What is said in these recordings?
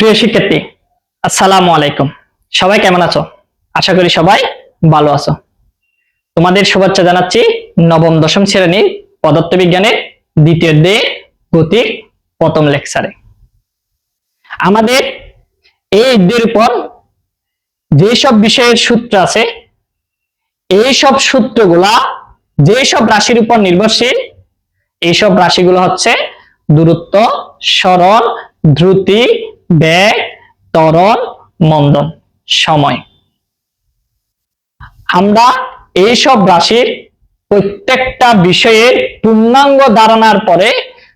প্রিয় শিক্ষার্থী, আসসালামু আলাইকুম। সবাই কেমন আছো? আশা করি সবাই ভালো আছো। তোমাদের শুভেচ্ছা জানাচ্ছি নবম, দশম শ্রেণির পদার্থবিজ্ঞানের দ্বিতীয় দে গতিক প্রথম লেকচারে। আমাদের এই অধ্যায়ের উপর যেসব বিষয়ের সূত্র আছে এই সব সূত্রগুলা যেসব রাশির উপর নির্ভরশীল, এইসব রাশিগুলো হচ্ছে দূরত্ব সরণ দ্রুতি বেগ ত্বরণ মন্দন, সময়। আমরা এইসব রাশির প্রত্যেকটা বিষয়ের পূর্ণাঙ্গ ধারণার পরে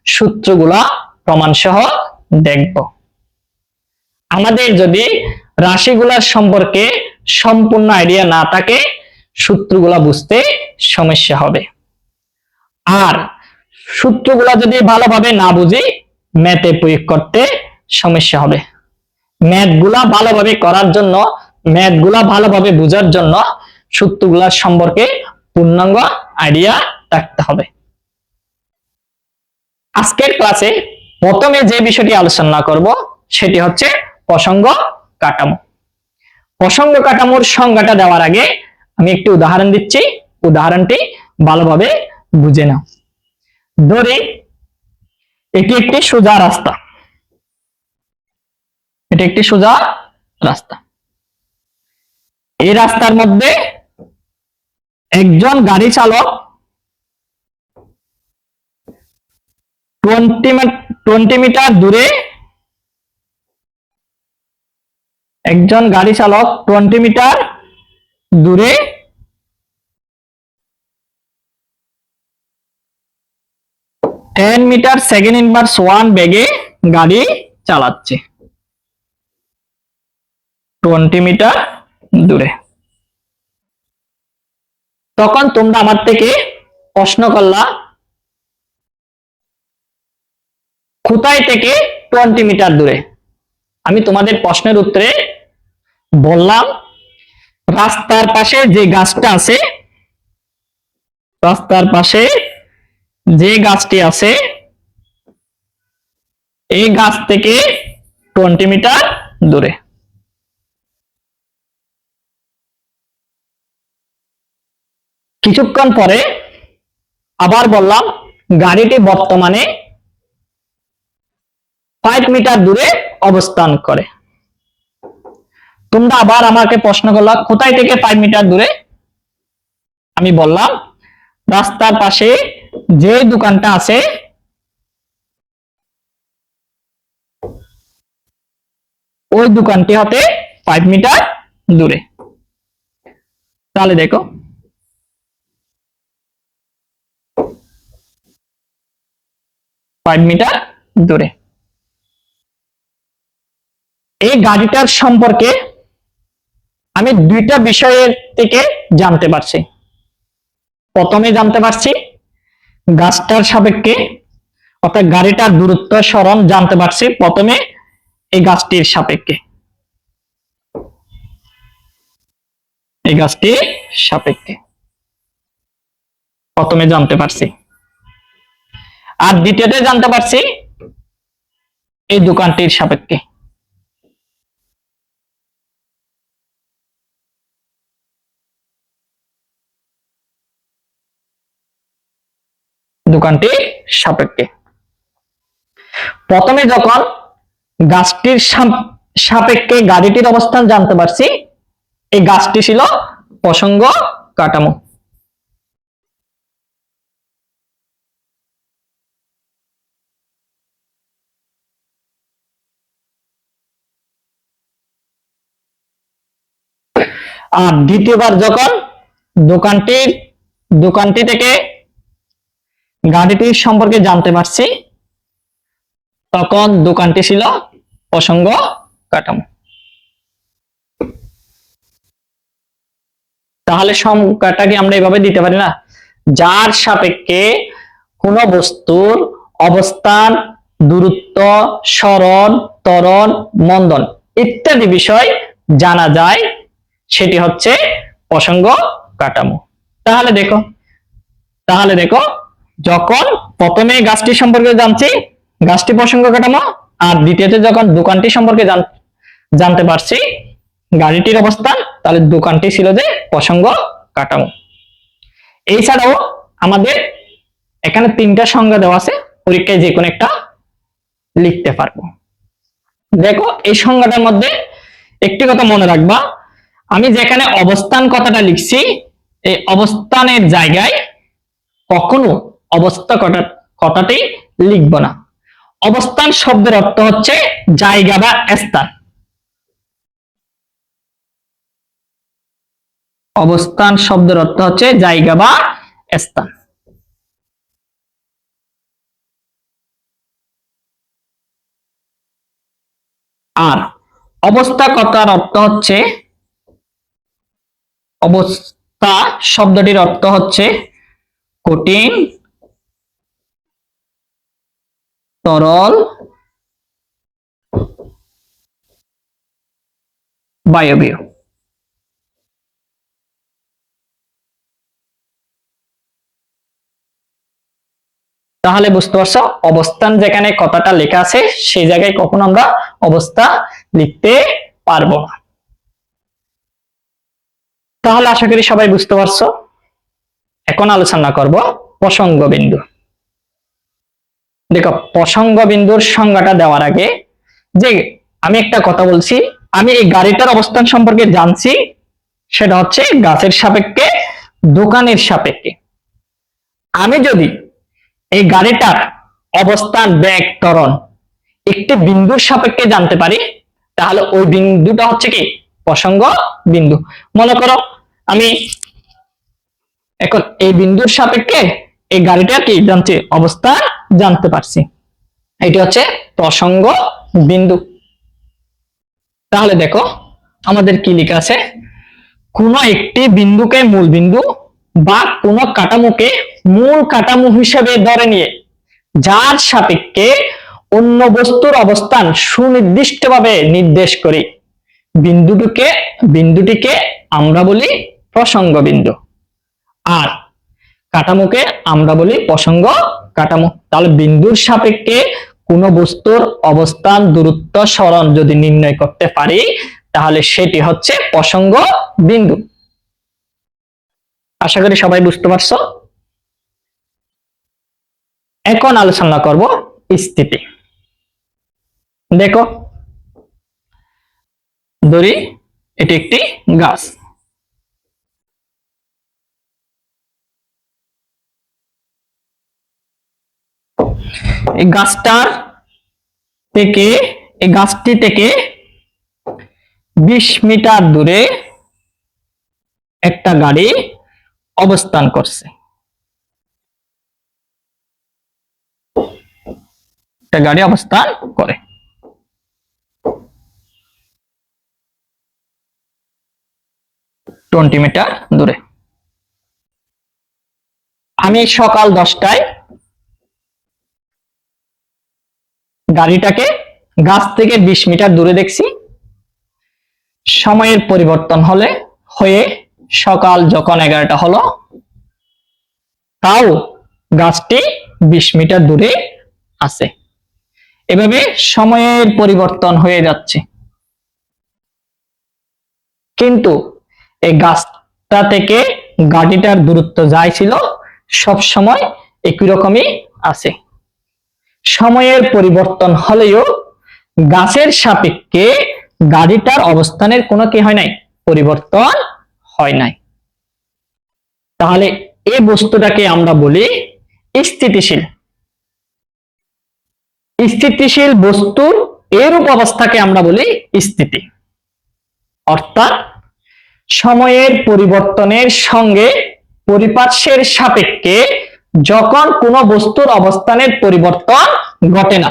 সূত্রগুলা প্রমাণ সহ দেখব। আমাদের যদি রাশিগুলার সম্পর্কে সম্পূর্ণ আইডিয়া না থাকে, সূত্রগুলা বুঝতে সমস্যা হবে। আর সূত্রগুলা যদি ভালোভাবে না বুঝি ম্যাথে প্রয়োগ করতে সমস্যা হবে। ম্যাথগুলা ভালোভাবে করার জন্য ম্যাথগুলা ভালোভাবে বোঝার জন্য সূত্রগুলার সম্পর্কে পূর্ণাঙ্গ আইডিয়া রাখতে হবে। আজকের ক্লাসে প্রথমে যে বিষয়টি আলোচনা করব, সেটি হচ্ছে প্রসঙ্গ কাঠামো। প্রসঙ্গ কাঠামোর সংজ্ঞাটা দেওয়ার আগে আমি একটি উদাহরণ দিচ্ছি। উদাহরণটি ভালোভাবে বুঝে নাও। ধরি, এটি একটি সোজা রাস্তা। এটি একটি সোজা রাস্তা। এই রাস্তার মধ্যে একজন গাড়ি চালক টোয়েন্টি টোয়েন্টি মিটার দূরে একজন গাড়ি চালক টোয়েন্টি মিটার দূরে ten metre second inverse one বেগে গাড়ি চালাচ্ছে। টোয়েন্টি মিটার দূরে। তখন তোমরা আমার থেকে প্রশ্ন করলা, কোথায় থেকে টোয়েন্টি মিটার দূরে? আমি তোমাদের প্রশ্নের উত্তরে বললাম, রাস্তার পাশে যে গাছটা আছে, রাস্তার পাশে যে গাছটি আছে, এই গাছ থেকে টোয়েন্টি মিটার দূরে। কিছুক্ষণ পরে আবার বললাম, গাড়িটি বর্তমানে ফাইভ মিটার দূরে অবস্থান করে। তোমরা আবার আমাকে প্রশ্ন করলাম কোথায় থেকে ফাইভ মিটার দূরে? আমি বললাম, রাস্তার পাশে যে দোকানটা আছে, ওই দোকানটি হতে ফাইভ মিটার দূরে। তাহলে দেখো ফাইভ মিটার দূরে। এই গাড়িটার সম্পর্কে আমি দুইটা বিষয়ের থেকে জানতে পারছি। প্রথমে জানতে পারছি, গাছটার সাপেক্ষে, অর্থাৎ গাড়িটার দূরত্ব সরণ জানতে পারছি প্রথমে এই গাছটির সাপেক্ষে। এই গাছটির সাপেক্ষে। প্রথমে জানতে পারছি। আর দ্বিতীয়তে জানতে পারছি এই দোকানটির সাপেক্ষে। দোকানটি সাপেক্ষে। প্রথমে যখন গাছটির সাপ- সাপেক্ষে গাড়িটির অবস্থান জানতে পারছি, এই গাছটি ছিল প্রসঙ্গ কাঠামো। আর দ্বিতীয়বার যখন দোকানটির, দোকানটি থেকে গাড়িটির সম্পর্কে জানতে পারছি, তখন দোকানটি ছিল প্রসঙ্গ কাঠামো। তাহলে সংখ্যাটা কি আমরা এভাবে দিতে পারি না? যার সাপেক্ষে কোন বস্তুর অবস্থান, দূরত্ব সরণ ত্বরণ, মন্দন ইত্যাদি বিষয় জানা যায় সেটি হচ্ছে প্রসঙ্গ কাঠামো। তাহলে দেখো তাহলে দেখো, যখন প্রথমে গাছটি সম্পর্কে জানছি, গাছটি প্রসঙ্গ কাঠামো, আর দ্বিতীয়তে যখন দোকানটি সম্পর্কে জানতে পারছি, গাড়িটির অবস্থান, তাহলে দোকানটি ছিল যে প্রসঙ্গ কাঠামো। এছাড়াও আমাদের এখানে তিনটা সংজ্ঞা দেওয়া আছে, পরীক্ষায় যে কোনো একটা লিখতে পারব। দেখো, এই সংজ্ঞাটার মধ্যে একটি কথা মনে রাখবা আমি যেখানে অবস্থান কথাটা লিখছি, এই অবস্থানের জায়গায় কখনো অবস্থা কথা, কথাটি লিখব না। অবস্থান শব্দের অর্থ হচ্ছে জায়গা বা স্থান। অবস্থান শব্দের অর্থ হচ্ছে জায়গা বা স্থান। আর অবস্থা কথার অর্থ হচ্ছে অবস্থা শব্দটির অর্থ হচ্ছে কঠিন, তরল, বায়বীয়। তাহলে বুঝতে পারছ, অবস্থান যেখানে কথাটা লেখা আছে, সেই জায়গায় কখনো আমরা অবস্থা লিখতে পারব না। তাহলে আশা করি সবাই বুঝতে পারছ। এখন আলোচনা করব প্রসঙ্গ বিন্দু। দেখো, প্রসঙ্গ বিন্দুর সংজ্ঞাটা দেওয়ার আগে যে আমি একটা কথা বলছি, আমি এই গাড়িটার অবস্থান সম্পর্কে জানছি, সেটা হচ্ছে গাছের সাপেক্ষে, দোকানের সাপেক্ষে। আমি যদি এই গাড়িটার অবস্থান, ব্যাগ, ত্বরণ একটি বিন্দুর সাপেক্ষে জানতে পারি, তাহলে ওই বিন্দুটা হচ্ছে কি? প্রসঙ্গ বিন্দু। মনে করো আমি এখন এই বিন্দুর সাপেক্ষে এই গাড়িটা কি জানছি অবস্থান জানতে পারছি। এটি হচ্ছে প্রসঙ্গ বিন্দু। তাহলে দেখো, আমাদের কি লেখা আছে? কোন একটি বিন্দুকে মূল বিন্দু বা কোন কাঠামোকে মূল কাঠামো হিসেবে ধরে নিয়ে যার সাপেক্ষে অন্য বস্তুর অবস্থান সুনির্দিষ্টভাবে নির্দেশ করি। বিন্দুটিকে বিন্দুটিকে আমরা বলি প্রসঙ্গ বিন্দু আর কাঠামোকে আমরা বলি প্রসঙ্গ কাঠামো। তাহলে বিন্দুর সাপেক্ষে কোন বস্তুর অবস্থান, দূরত্ব, সরণ যদি নির্ণয় করতে পারি, তাহলে সেটি হচ্ছে প্রসঙ্গ বিন্দু আশা করি সবাই বুঝতে পারছ? এখন আলোচনা করব স্থিতি। দেখো, ধরি, এটি একটি গাছ। এই গাছটার থেকে, এই গাছটি থেকে বিশ মিটার দূরে একটা গাড়ি অবস্থান করছে। একটা গাড়ি অবস্থান করে। টোয়েন্টি মিটার দূরে। আমি সকাল দশটায় গাড়িটাকে গাছ থেকে বিশ মিটার দূরে দেখছি। সময়ের পরিবর্তন হলে হয়ে সকাল যখন এগারোটা হলো, তাও গাছটি বিশ মিটার দূরে আছে। এভাবে সময়ের পরিবর্তন হয়ে যাচ্ছে। কিন্তু এই গাছটা থেকে গাড়িটার দূরত্ব যাই ছিল সব সময় একই রকমই আছে। সময়ের পরিবর্তন হলেও গাছের সাপেক্ষে গাড়িটার অবস্থানের কোনো কি হয় নাই? পরিবর্তন হয় নাই। তাহলে এই বস্তুটাকে আমরা বলি স্থিতিশীল। স্থিতিশীল বস্তুর এরূপ অবস্থাকে আমরা বলি স্থিতি। অর্থাৎ সময়ের পরিবর্তনের সঙ্গে পরিপার্শ্বের সাপেক্ষে যখন কোনো বস্তুর অবস্থানের পরিবর্তন ঘটে না,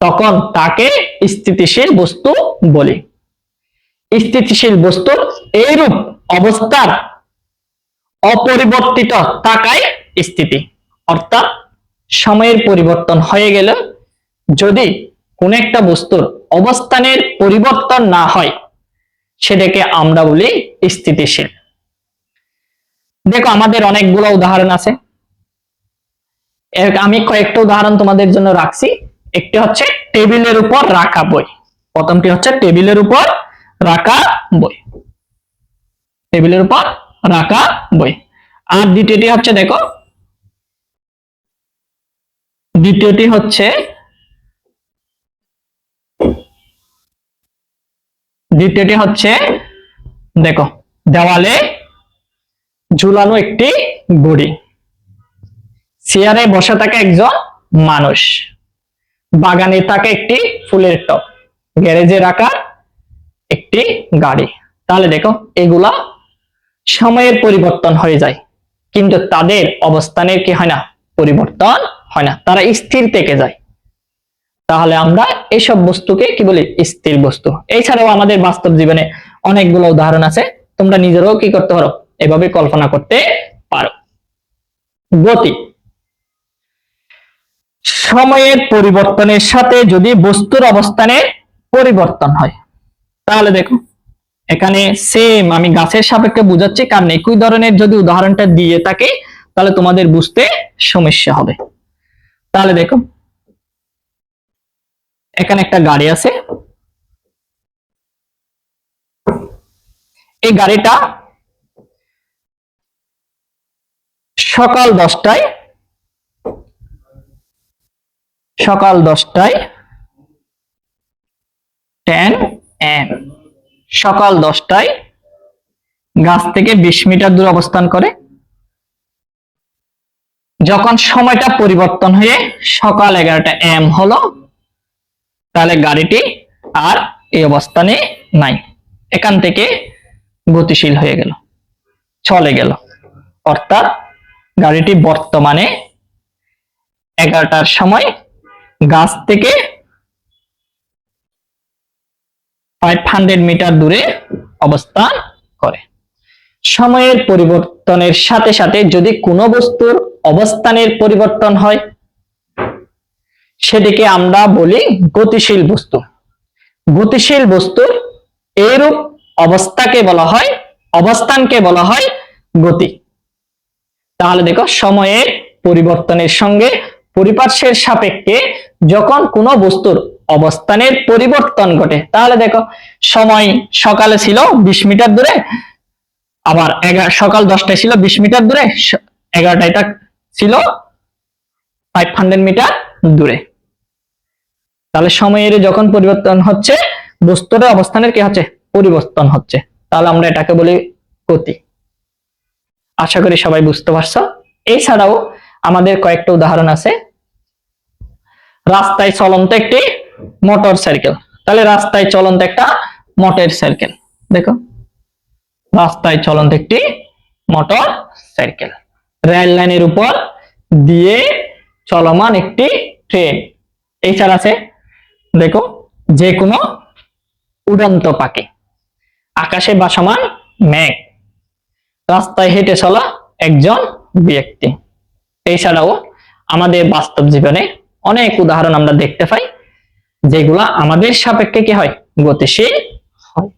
তখন তাকে স্থিতিশীল বস্তু বলি। স্থিতিশীল বস্তুর এইরূপ অবস্থার অপরিবর্তিত থাকায় স্থিতি। অর্থাৎ সময়ের পরিবর্তন হয়ে গেলে যদি কোন একটা বস্তুর অবস্থানের পরিবর্তন না হয়, সেটাকে আমরা বলি স্থিতিশীল। দেখো, আমাদের অনেকগুলো উদাহরণ আছে। আমি কয়েকটা উদাহরণ তোমাদের জন্য রাখছি। একটি হচ্ছে টেবিলের উপর রাখা বই। প্রথমটি হচ্ছে টেবিলের উপর রাখা বই। টেবিলের উপর রাখা বই। আর দ্বিতীয়টি হচ্ছে, দেখো, দ্বিতীয়টি হচ্ছে দ্বিতীয়টি হচ্ছে, দেখো, দেওয়ালে ঝুলানো একটি ঘড়ি। চেয়ারে বসে থাকে একজন মানুষ। বাগানে থাকে একটি ফুলের টব। গ্যারেজে রাখা একটি গাড়ি। তাহলে দেখো, এগুলা সময়ের পরিবর্তন হয়ে যায়। কিন্তু তাদের অবস্থানের কি হয় না? পরিবর্তন হয় না। তারা স্থির থেকে যায়। তাহলে আমরা এইসব বস্তুকে কি বলি? স্থির বস্তু। এছাড়াও আমাদের বাস্তব জীবনে অনেকগুলো উদাহরণ আছে। তোমরা নিজেরাও কি করতে পারো? এভাবে কল্পনা করতে পারো। গতি। সময়ের পরিবর্তনের সাথে যদি বস্তুর অবস্থানের পরিবর্তন হয়, তাহলে দেখো, এখানে সেম আমি গাছের সাপেক্ষে বুঝাচ্ছি, কারণ একই ধরনের যদি উদাহরণটা দিয়ে থাকে, তাহলে তোমাদের বুঝতে সমস্যা হবে। তাহলে দেখো, এখানে একটা গাড়ি আছে। এই গাড়িটা সকাল দশটায় সকাল দশটায় টেন এম সকাল দশটায় গাছ থেকে বিশ মিটার দূর অবস্থান করে। যখন সময়টা পরিবর্তন হয়ে সকাল এগারোটা এম হলো, তাহলে গাড়িটি আর এই অবস্থানে নাই। এখান থেকে গতিশীল হয়ে গেল, চলে গেল। অর্থাৎ গাড়িটি বর্তমানে এগারোটার সময় গাছ থেকে ফাইভ মিটার দূরে অবস্থান করে। সময়ের পরিবর্তনের সাথে সাথে যদি কোনো বস্তুর অবস্থানের পরিবর্তন হয়, সেটিকে আমরা বলি গতিশীল বস্তু। গতিশীল বস্তুর এইরূপ অবস্থাকে বলা হয়, অবস্থানকে বলা হয় গতি। তাহলে দেখো সময়ের পরিবর্তনের সঙ্গে পরিপার্শ্বের সাপেক্ষে যখন কোনো বস্তুর অবস্থানের পরিবর্তন ঘটে, তাহলে দেখো সময় সকালে ছিল বিশ মিটার দূরে, আবার সকাল দশটায় ছিল বিশ মিটার দূরে এগারোটায় তা ছিল ফাইভ হান্ড্রেড মিটার দূরে। তাহলে সময়ের যখন পরিবর্তন হচ্ছে বস্তুর অবস্থানের কি হচ্ছে? পরিবর্তন হচ্ছে। তাহলে আমরা এটাকে বলি গতি। আশা করি সবাই বুঝতে পারছ। এছাড়াও আমাদের কয়েকটা উদাহরণ আছে। রাস্তায় চলন্ত একটি মোটর সাইকেল। তাহলে রাস্তায় চলন্ত একটা মোটর সাইকেল। দেখো। রাস্তায় চলন্ত একটি মোটর সাইকেল। রেল লাইনের উপর দিয়ে চলমান একটি ট্রেন। এছাড়া আছে, দেখো যে কোনো উড়ন্ত পাখি। আকাশে বাসমান মেঘ। রাস্তায় হেঁটে চলা একজন ব্যক্তি। এছাড়াও আমাদের বাস্তব জীবনে অনেক উদাহরণ আমরা দেখতে পাই, যেগুলা আমাদের সাপেক্ষে কি হয়? গতিশীল হয়।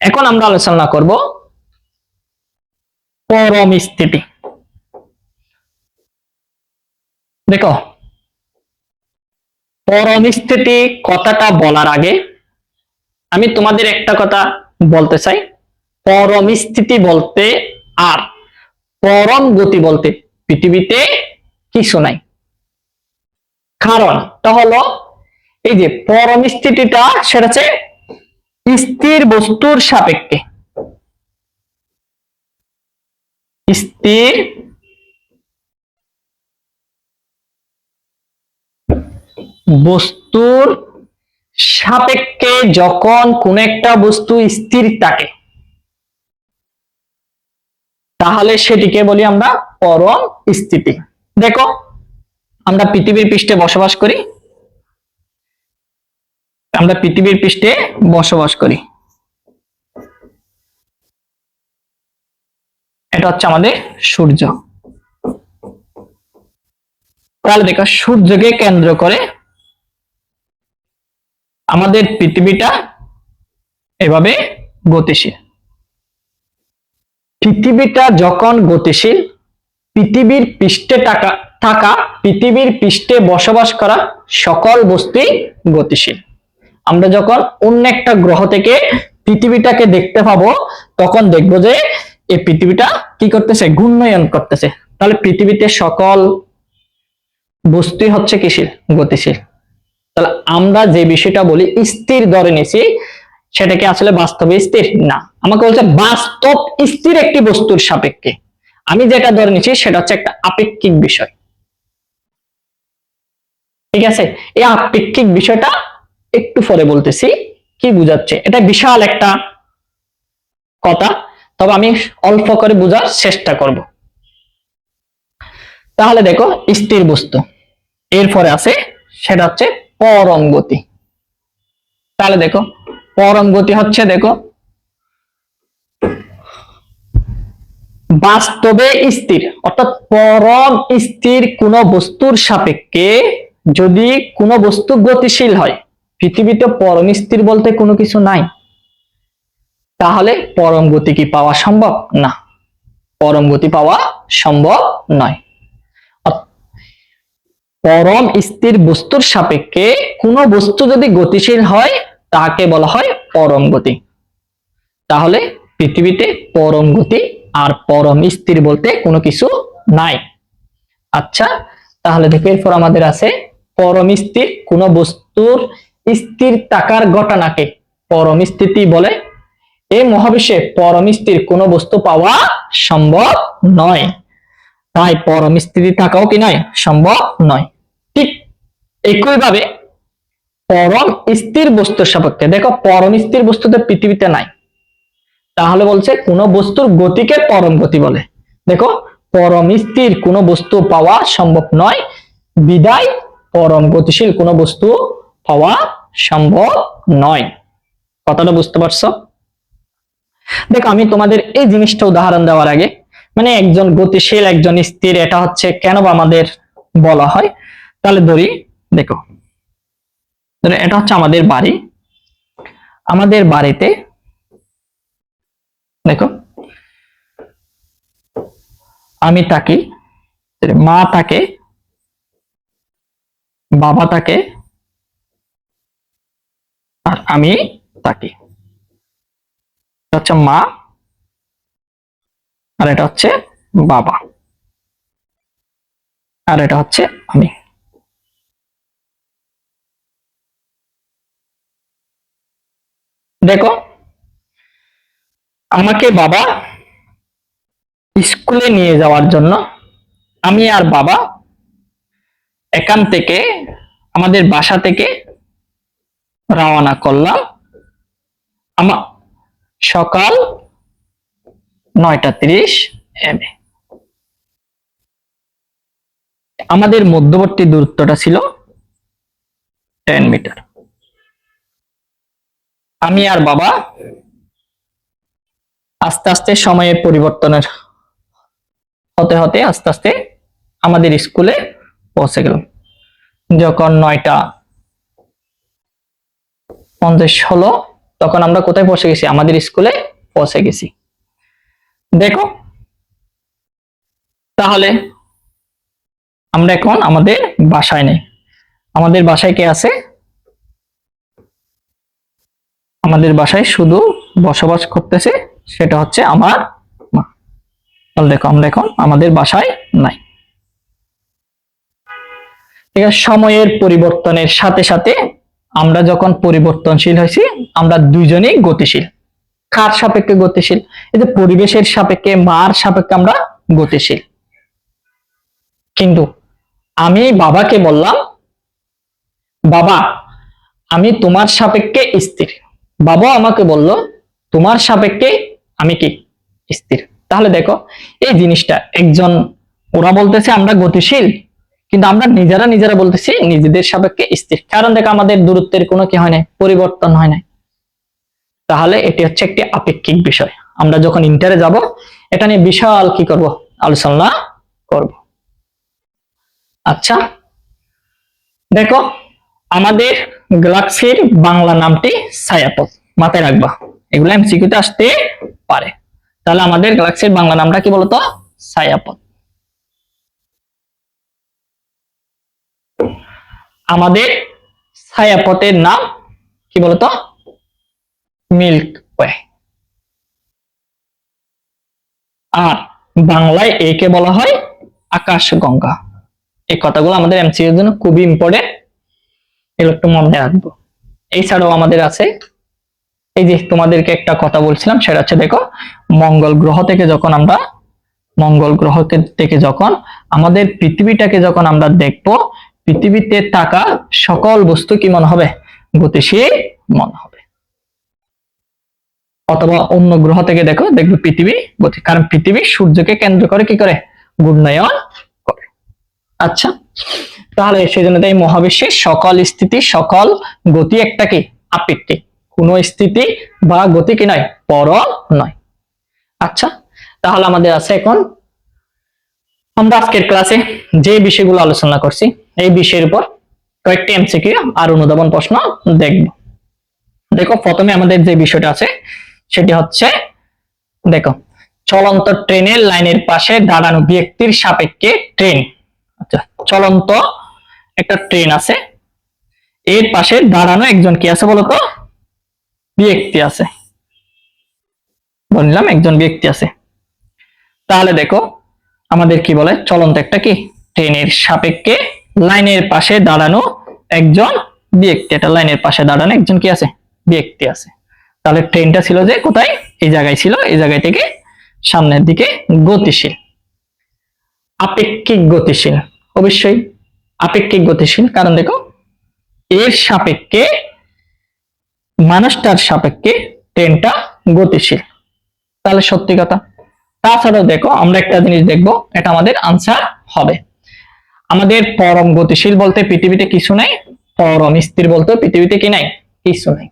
এখন আমরা আলোচনা করব পরম স্থিতি। দেখো, পরম স্থিতি কথাটা বলার আগে আমি তোমাদের একটা কথা বলতে চাই। পরম স্থিতি বলতে আর, পরম গতি বলতে পৃথিবীতে কিছু নাই। কারণটা হলো এই যে পরম স্থিতিটা, সেটা হচ্ছে স্থির বস্তুর সাপেক্ষে। স্থির বস্তুর সাপেক্ষে যখন কোন একটা বস্তু স্থির থাকে তাহলে সেটিকে বলি আমরা পরম স্থিতি। দেখো, আমরা পৃথিবীর পৃষ্ঠে বসবাস করি। আমরা পৃথিবীর পৃষ্ঠে বসবাস করি। এটা হচ্ছে আমাদের সূর্য। তাহলে দেখো, সূর্যকে কেন্দ্র করে আমাদের পৃথিবীটা এভাবে গতিশীল। পৃথিবীটা যখন গতিশীল, পৃথিবীর পৃষ্ঠে টাকা, থাকা, পৃথিবীর পৃষ্ঠে বসবাস করা সকল বস্তুই গতিশীল। আমরা যখন অন্য একটা গ্রহ থেকে পৃথিবীটাকে দেখতে পাবো, তখন দেখব যে এই পৃথিবীটা কি করতেছে? ঘূর্ণয়ন করতেছে। তাহলে পৃথিবীতে সকল বস্তুই হচ্ছে কিসিল গতিশীল। তাহলে আমরা যে বিষয়টা বলি, স্থির ধরে নিছি সেটা কি আসলে বাস্তবে স্থির না। আমাকে বলছে, বাস্তব স্থির একটি বস্তুর সাপেক্ষে। আমি যেটা ধরে নিচ্ছি, সেটা হচ্ছে একটা আপেক্ষিক বিষয়। ঠিক আছে? এই আপেক্ষিক বিষয়টা একটু পরে বলতেছি, কি বুঝাচ্ছে? এটা বিশাল একটা কথা, তবে আমি অল্প করে বোঝার চেষ্টা করব। তাহলে দেখো, স্থির বস্তু। এরপরে আছে, সেটা হচ্ছে পরম গতি। তাহলে দেখো পরম গতি হচ্ছে, দেখো। বাস্তবে স্থির, অর্থাৎ পরম স্থির কোন বস্তুর সাপেক্ষে যদি কোনো বস্তু গতিশীল হয়, পৃথিবীতে পরম স্থির বলতে কোনো কিছু নাই, তাহলে পরম গতি কি পাওয়া সম্ভব? না পরম গতি পাওয়া সম্ভব নয়। পরম স্থির বস্তুর সাপেক্ষে কোনো বস্তু যদি গতিশীল হয় তাকে বলা হয় পরম গতি তাহলে পৃথিবীতে পরম গতি আর পরম স্থির বলতে কোনো কিছু নাই। আচ্ছা তাহলে দেখো, এরপর আমাদের আছে পরম স্থির কোন বস্তুর স্থির থাকার ঘটনাকে। পরম স্থিতি বলে এই মহাবিশ্বে পরম স্থির কোন বস্তু পাওয়া সম্ভব নয়। তাই পরম স্থিতি থাকাও কি নয়? সম্ভব নয়। ঠিক একইভাবে পরম স্থির বস্তুর সাপেক্ষে। দেখো, পরম স্থির বস্তু তো পৃথিবীতে নাই। তাহলে বলছে, কোন বস্তুর গতিকে পরম গতি বলে। দেখো, পরম স্থির কোন বস্তু পাওয়া সম্ভব নয়। বিদায়, পরম গতিশীল কোন বস্তু পাওয়া সম্ভব নয়। কথাটা বুঝতে পারছ? দেখো, আমি তোমাদের এই জিনিসটা উদাহরণ দেওয়ার আগে মানে একজন গতিশীল, একজন স্থির, এটা হচ্ছে কেন বা আমাদের বলা হয়? তাহলে ধরি, দেখো। ধরো এটা হচ্ছে আমাদের বাড়ি। আমাদের বাড়িতে, দেখো, আমি থাকি মা থাকে, বাবা থাকে, আর আমি থাকি। হচ্ছে মা, আর এটা হচ্ছে বাবা, আর এটা হচ্ছে আমি। দেখো, আমাকে বাবা স্কুলে নিয়ে যাওয়ার জন্য আমি আর বাবা এখান থেকে, আমাদের বাসা থেকে রওনা করলাম আমা, সকাল নয়টা তিরিশ এম আমাদের মধ্যবর্তী দূরত্বটা ছিল টেন মিটার আমি আর বাবা আস্তে আস্তে সময়ের পরিবর্তনের হতে হতে আস্তে আস্তে আমাদের স্কুলে পৌঁছে গেল যখন নয়টা পঞ্চাশ হলো, তখন আমরা কোথায় পৌঁছে গেছি? আমাদের স্কুলে পৌঁছে গেছি। দেখো, তাহলে আমরা এখন আমাদের বাসায় নেই। আমাদের বাসায় কে আছে? আমাদের বাসায় শুধু বসবাস করতেছে সেটা হচ্ছে আমার মা। তাহলে দেখো, আমরা এখন আমাদের বাসায় নাই। ঠিক আছে, সময়ের পরিবর্তনের সাথে সাথে আমরা যখন পরিবর্তনশীল হয়েছি, আমরা দুইজনেই গতিশীল। কার সাপেক্ষে গতিশীল? এই যে পরিবেশের সাপেক্ষে, মার সাপেক্ষে আমরা গতিশীল। কিন্তু আমি বাবাকে বললাম, বাবা, আমি তোমার সাপেক্ষে স্থির। বাবা আমাকে বলল, তোমার সাপেক্ষে আমি কি স্থির? তাহলে দেখো, এই জিনিসটা একজন, ওরা বলতেছে আমরা গতিশীল, কিন্তু আমরা নিজেরা নিজেরা বলতেছি নিজেদের সাপেক্ষে স্থির। কারণ দেখো, আমাদের দূরত্বের কোনো কি হয় নাই, পরিবর্তন হয় নাই। তাহলে এটি হচ্ছে একটি আপেক্ষিক বিষয়। আমরা যখন ইন্টারে যাব, এটা নিয়ে বিশাল কি করব? আলোচনা করব। আচ্ছা দেখো, আমাদের গ্যালাক্সির বাংলা নামটি ছায়াপথ। মাথায় রাখবা, এগুলো এমসিকিউতে আসতে পারে। তাহলে আমাদের গ্যালাক্সির বাংলা নামটা কি বলতো? ছায়াপথ। আমাদের ছায়াপথের নাম কি বলতো? মিল্ক ওয়ে আর বাংলায় একে বলা হয় আকাশ গঙ্গা এই কথাগুলো আমাদের এমসিউ এর জন্য খুবই ইম্পর্টেন্ট এগুলো একটু মনে রাখব। এছাড়াও আমাদের আছে, এই যে তোমাদেরকে একটা কথা বলছিলাম, সেটা হচ্ছে দেখো, মঙ্গল গ্রহ থেকে যখন আমরা, মঙ্গল গ্রহ থেকে যখন আমাদের পৃথিবীটাকে যখন আমরা দেখব, পৃথিবীতে থাকা সকল বস্তু কি মনে হবে? গতিশীল মনে হবে। অথবা অন্য গ্রহ থেকে দেখো, দেখবে পৃথিবী গতি, কারণ পৃথিবী সূর্যকে কেন্দ্র করে কি করে? ঘূর্ণায়ন করে। আচ্ছা তাহলে সেই জন্য এই মহাবিশ্বের সকল স্থিতি, সকল গতি একটা কি আপেক্ষিক। কোন স্থিতি বা গতি কি নয়, পর নয়। আচ্ছা তাহলে আমাদের আছে এখন আমরা আজকের ক্লাসে যে বিষয়গুলো আলোচনা করছি, এই বিষয়ের উপর কয়েকটি এমসিকিউ আর অনুধাবন প্রশ্ন দেখব। দেখো, প্রথমে আমাদের যে বিষয়টা আছে, সেটি হচ্ছে, দেখো, চলন্ত ট্রেনের লাইনের পাশে দাঁড়ানো ব্যক্তির সাপেক্ষে ট্রেন। চলন্ত একটা ট্রেন আছে। এর পাশে দাঁড়ানো একজন কি আছে বলতো? ব্যক্তি আছে। বললাম একজন ব্যক্তি আছে। তাহলে দেখো, আমাদের কি বলে, চলন্ত একটা কি? ট্রেনের সাপেক্ষে লাইনের পাশে দাঁড়ানো একজন ব্যক্তি। এটা লাইনের পাশে দাঁড়ানো একজন কি আছে? ব্যক্তি আছে। তাহলে ট্রেনটা ছিল যে কোথায়? এই জায়গায় ছিল। এই জায়গায় থেকে সামনের দিকে গতিশীল। আপেক্ষিক গতিশীল। অবশ্যই আপেক্ষিক গতিশীল। কারণ দেখো, এর সাপেক্ষে, মানুষটার সাপেক্ষে ট্রেনটা গতিশীল। তাহলে সত্যি কথা। তাছাড়াও দেখো, আমরা একটা জিনিস দেখব, এটা আমাদের আনসার হবে। আমাদের পরম গতিশীল বলতে পৃথিবীতে কিছু নাই, পরম স্থির বলতে পৃথিবীতে কি নাই? কিছু নাই।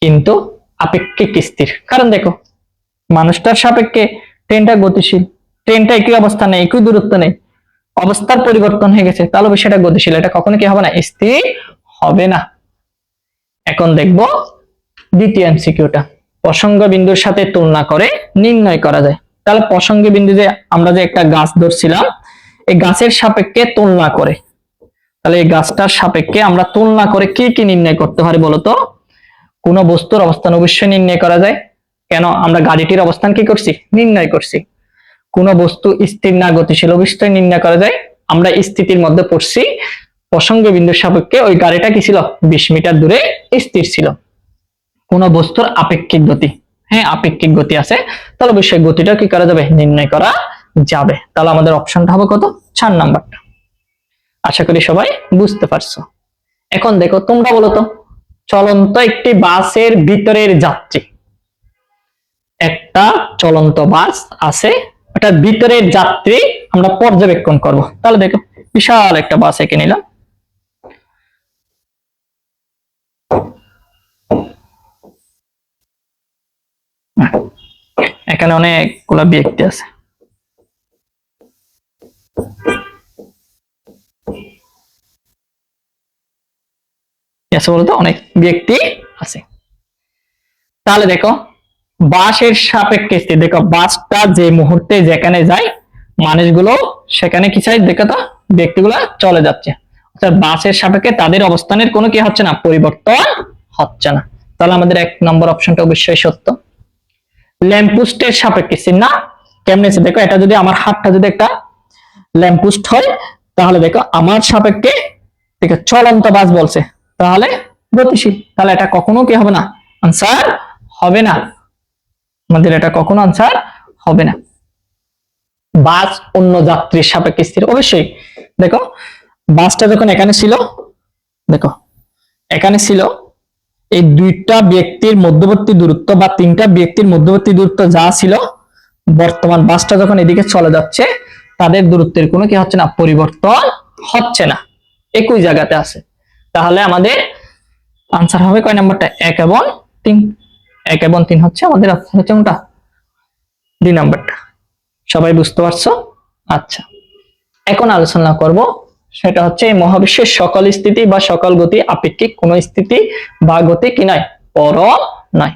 কিন্তু আপেক্ষিক স্থির। কারণ দেখো, মানুষটার সাপেক্ষে ট্রেনটা গতিশীল। ট্রেনটা একই অবস্থা নেই একই দূরত্ব নেই? অবস্থার পরিবর্তন হয়ে গেছে, তাহলে সেটা গতিশীল। এটা কখনো কি হবে না? স্থির হবে না। এখন দেখব দ্বিতীয় এমসিকিউটা প্রসঙ্গ বিন্দুর সাথে তুলনা করে নির্ণয় করা যায়। তাহলে প্রসঙ্গ বিন্দু যে আমরা যে একটা গাছ ধরছিলাম, এই গাছের সাপেক্ষে তুলনা করে। তাহলে এই গাছটার সাপেক্ষে আমরা তুলনা করে কি কি নির্ণয় করতে পারি বলতো কোন বস্তুর অবস্থান অবশ্যই নির্ণয় করা যায়। কেন? আমরা গাড়িটির অবস্থান কি করছি? নির্ণয় করছি। কোন বস্তু স্থির না, গতিশীল অবশ্যই নির্ণয় করা যায়। আমরা স্থিতির মধ্যে পড়ছি। প্রসঙ্গ বিন্দুর সাপেক্ষে ওই গাড়িটা কি ছিল? বিশ মিটার দূরে স্থির ছিল। কোন বস্তুর আপেক্ষিক গতি। হ্যাঁ আপেক্ষিক গতি আছে। তাহলে অবশ্যই গতিটা কি করা যাবে? নির্ণয় করা যাবে। তাহলে আমাদের অপশনটা হবে কত? চার নাম্বারটা। আশা করি সবাই বুঝতে পারছ। এখন দেখো, তোমরা বলো তো, চলন্ত একটি বাসের ভিতরের যাত্রী। একটা চলন্ত বাস আছে ওটার ভিতরের যাত্রী আমরা পর্যবেক্ষণ করব। তাহলে দেখো, বিশাল একটা বাস এঁকে নিলাম। এখানে অনেকগুলা ব্যক্তি আছে বলতো? অনেক ব্যক্তি আছে। তাহলে দেখো বাসের সাপেক্ষে স্থির। দেখো বাসটা যে মুহূর্তে যেখানে যায়, মানুষগুলো সেখানে কি চাই দেখো তো, ব্যক্তিগুলো চলে যাচ্ছে। বাসের সাপেক্ষে তাদের অবস্থানের কোনো কি হচ্ছে না, পরিবর্তন হচ্ছে না। তাহলে আমাদের এক নম্বর অপশনটা অবশ্যই সত্য। ল্যাম্পপোস্টের সাপেক্ষে স্থির না? কেমনে দেখো, এটা যদি আমার হাতটা যদি একটা ল্যাম্পপোস্ট হয়, তাহলে দেখো, আমার সাপেক্ষে দেখো, চলন্ত বাস বলছে। তাহলে গতিশীল। তাহলে এটা কখনো কি হবে না? আনসার হবে না। আমাদের এটা কখনো আনসার হবে না। বাস অন্য যাত্রীর সাপেক্ষে স্থির। অবশ্যই, দেখো, বাসটা যখন এখানে ছিল, দেখো, এখানে ছিল, এই দুইটা ব্যক্তির মধ্যবর্তী দূরত্ব বা তিনটা ব্যক্তির মধ্যবর্তী দূরত্ব যা ছিল, বর্তমান বাসটা যখন এদিকে চলে যাচ্ছে, তাদের দূরত্বের কোনো কি হচ্ছে না, পরিবর্তন হচ্ছে না। একই জায়গাতে আছে। তাহলে আমাদের আনসার হবে কয় নাম্বারটা? এক এবং তিন। এক এবং তিন হচ্ছে আমাদের হচ্ছে কোনটা দুই নাম্বারটা। সবাই বুঝতে পারছ? আচ্ছা। এখন আলোচনা করব সেটা হচ্ছে মহাবিশ্বের সকল স্থিতি বা সকল গতি আপেক্ষিক কোন স্থিতি বা গতি কি নয় পর নয়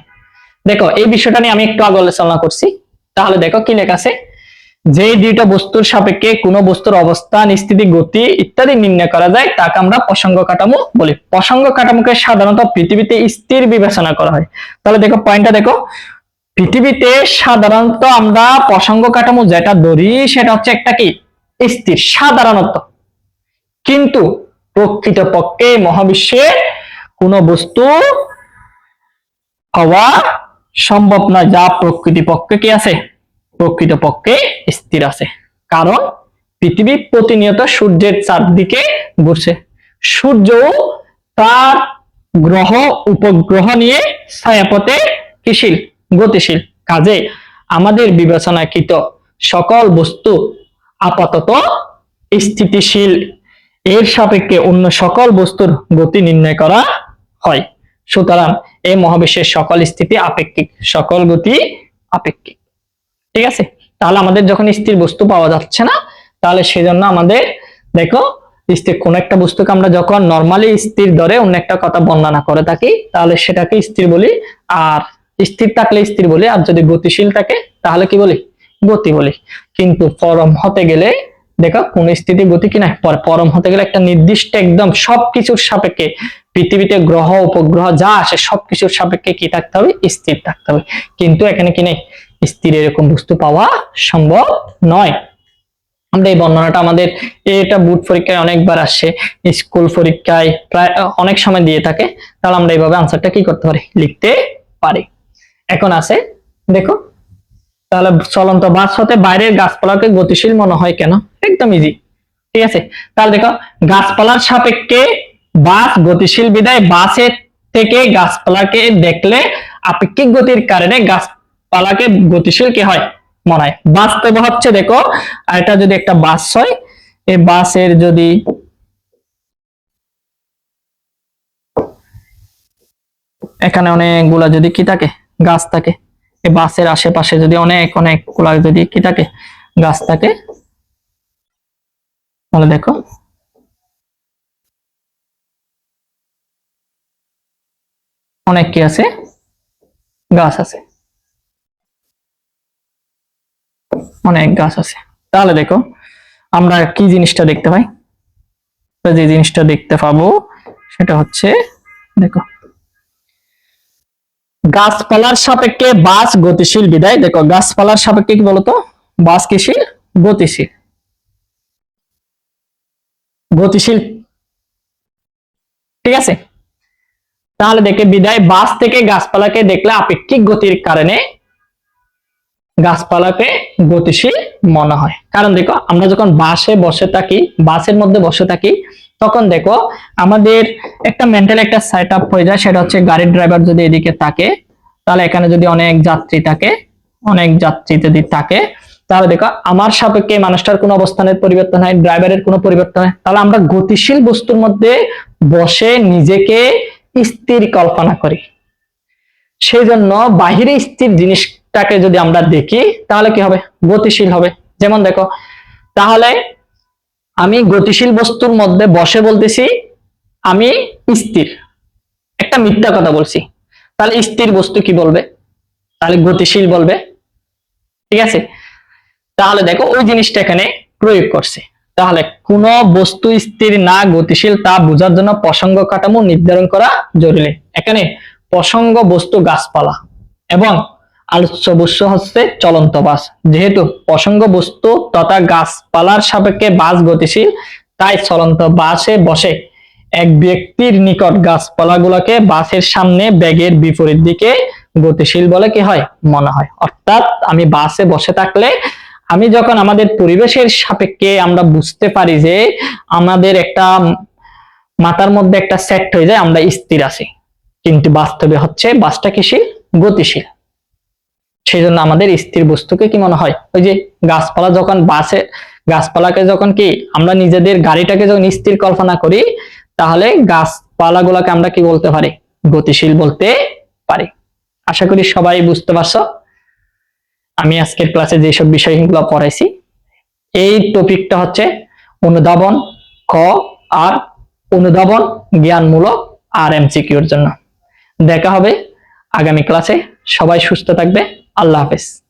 দেখো, এই বিষয়টা নিয়ে আমি একটু আগে আলোচনা করছি। তাহলে দেখো কি লেখা আছে? যে দুইটা বস্তুর সাপেক্ষে কোনো বস্তুর অবস্থান, স্থিতি, গতি ইত্যাদি নির্ণয় করা যায়, তাকে আমরা প্রসঙ্গ কাঠামো বলি। প্রসঙ্গ কাঠামোকে সাধারণত পৃথিবীতে স্থির বিবেচনা করা হয়। তাহলে দেখো পয়েন্টটা দেখো। পৃথিবীতে সাধারণত আমরা প্রসঙ্গ কাঠামো যেটা ধরি, সেটা হচ্ছে একটা কি? স্থির, সাধারণত। কিন্তু প্রকৃতপক্ষে মহাবিশ্বে কোনো বস্তু হওয়া সম্ভব নয়। যা প্রকৃতি পক্ষে কি আছে? প্রকৃত পক্ষে স্থির আছে। কারণ পৃথিবী প্রতিনিয়ত সূর্যের চারদিকে ঘুরছে। সূর্য তার গ্রহ, উপগ্রহ নিয়ে ছায়াপথে কিশীল, গতিশীল। কাজে আমাদের বিবেচনাকৃত সকল বস্তু আপাতত স্থিতিশীল। এর সাপেক্ষে অন্য সকল বস্তুর গতি নির্ণয় করা হয়। সুতরাং এই মহাবিশ্বের সকল স্থিতি আপেক্ষিক, সকল গতি আপেক্ষিক। ঠিক আছে? তাহলে আমাদের যখন স্থির বস্তু পাওয়া যাচ্ছে না, তাহলে সেজন্য আমাদের, দেখো, স্থির কোন একটা বস্তুকে আমরা যখন নর্মালি স্থির ধরে অন্য একটা কথা বর্ণনা করে থাকি, তাহলে সেটাকে স্থির বলি আর, স্থির থাকলে স্থির বলি আর যদি গতিশীল থাকে, তাহলে কি বলি? গতি বলি। কিন্তু পরম হতে গেলে, দেখো, কোন স্থিতি গতি কি না পর- পরম হতে গেলে একটা নির্দিষ্ট একদম সবকিছুর সাপেক্ষে পৃথিবীতে গ্রহ, উপগ্রহ যা আসে সবকিছুর সাপেক্ষে কি থাকতে হবে? স্থির থাকতে হবে। কিন্তু এখানে কি নেই? স্থির এরকম বস্তু পাওয়া সম্ভব নয়। আমরা এই বর্ণনাটা আমাদের এটা বুট পরীক্ষায় অনেকবার আসছে স্কুল পরীক্ষায় প্রায় অনেক সময় দিয়ে থাকে। তাহলে আমরা এইভাবে আনসারটা কি করতে পারি? লিখতে পারি। এখন আছে, দেখো, তাহলে চলন্ত বাস হতে বাইরের গাছপালাকে গতিশীল মনে হয় কেন? একদম ইজি ঠিক আছে? তাহলে দেখো, গাছপালার সাপেক্ষে বাস গতিশীল বিদায় বাসের থেকে গাছপালাকে দেখলে আপেক্ষিক গতির কারণে গাছপালাকে গতিশীল কি হয়? মনে হয়। বাস্তবে হচ্ছে দেখো, আর এটা যদি একটা বাস হয়, এই বাসের যদি এখানে অনেকগুলা যদি কি থাকে? গাছ থাকে। এই বাসের আশেপাশে যদি অনেক অনেকগুলা যদি কি থাকে? গাছ থাকে। তাহলে দেখো। অনেক কি আছে? গাছ আছে। অনেক গাছ আছে। তাহলে দেখো, আমরা কি জিনিসটা দেখতে পাই? যে জিনিসটা দেখতে পাবো, সেটা হচ্ছে, দেখো। গাছপালার সাপেক্ষে বাস গতিশীল, বিদায়। দেখো, গাছপালার সাপেক্ষে কি বলতো? বাস কিশীল গতিশীল। গতিশীল। ঠিক আছে? তাহলে দেখে বিদায়, বাস থেকে গাছপালাকে দেখলে আপেক্ষিক গতির কারণে গাছপালাকে গতিশীল মনে হয়। কারণ দেখো, আমরা যখন বাসে বসে থাকি, বাসের মধ্যে বসে থাকি, তখন দেখো আমাদের একটা মেন্টাল একটা সেট আপ হয়ে যায়, সেটা হচ্ছে গাড়ির ড্রাইভার যদি এদিকে থাকে, তাহলে এখানে যদি অনেক যাত্রী থাকে, অনেক যাত্রী যদি থাকে, তাহলে দেখো আমার সাপেক্ষে মানুষটার কোনো অবস্থানের পরিবর্তন হয় ড্রাইভারের কোনো পরিবর্তন হয়, তাহলে আমরা গতিশীল বস্তুর মধ্যে বসে নিজেকে স্থির কল্পনা করি। সেই জন্য বাহিরে স্থির জিনিসটাকে যদি আমরা দেখি, তাহলে কি হবে? গতিশীল হবে। যেমন দেখো, তাহলে আমি গতিশীল বস্তুর মধ্যে বসে বলতেছি, আমি স্থির। একটা মিথ্যা কথা বলছি। তাহলে স্থির বস্তু কি বলবে? তাহলে গতিশীল বলবে। ঠিক আছে? তাহলে দেখো, ওই জিনিসটা এখানে প্রয়োগ করছে। তাহলে কোন বস্তু স্থির না গতিশীল, তা বোঝার জন্য প্রসঙ্গ কাঠামো নির্ধারণ করা জরুরি। এখানে প্রসঙ্গ বস্তু গাছপালা এবং আলোচ্য বস্তু হচ্ছে চলন্ত বাস। যেহেতু প্রসঙ্গ বস্তু তথা গাছপালার সাপেক্ষে বাস গতিশীল, তাই চলন্ত বাসে বসে এক ব্যক্তির নিকট গাছপালাগুলোকে বাসের সামনে ব্যাগের বিপরীত দিকে গতিশীল বলে কি হয়? মনে হয়। অর্থাৎ আমি বাসে বসে থাকলে আমি যখন আমাদের পরিবেশের সাপেক্ষে আমরা বুঝতে পারি যে আমাদের একটা মাথার মধ্যে একটা সেট হয়ে যায়, আমরা স্থির আছি। কিন্তু বাস্তবে হচ্ছে বাসটা কিশীল গতিশীল। সেই জন্য আমাদের স্থির বস্তুকে কি মনে হয়? ওই যে গাছপালা যখন বাসে, গাছপালাকে যখন কি আমরা নিজেদের গাড়িটাকে যখন স্থির কল্পনা করি, তাহলে গাছপালাগুলোকে আমরা কি বলতে পারি? গতিশীল বলতে পারি। আশা করি সবাই বুঝতে পারছ। আমি আজকের ক্লাসে যেসব বিষয়গুলো পড়াইছি, এই টপিকটা হচ্ছে অনুধাবন, ক আর অনুধাবন জ্ঞানমূলক আর এমসিকিউর জন্য। দেখা হবে আগামী ক্লাসে। সবাই সুস্থ থাকবে। আল্লাহ হাফেজ।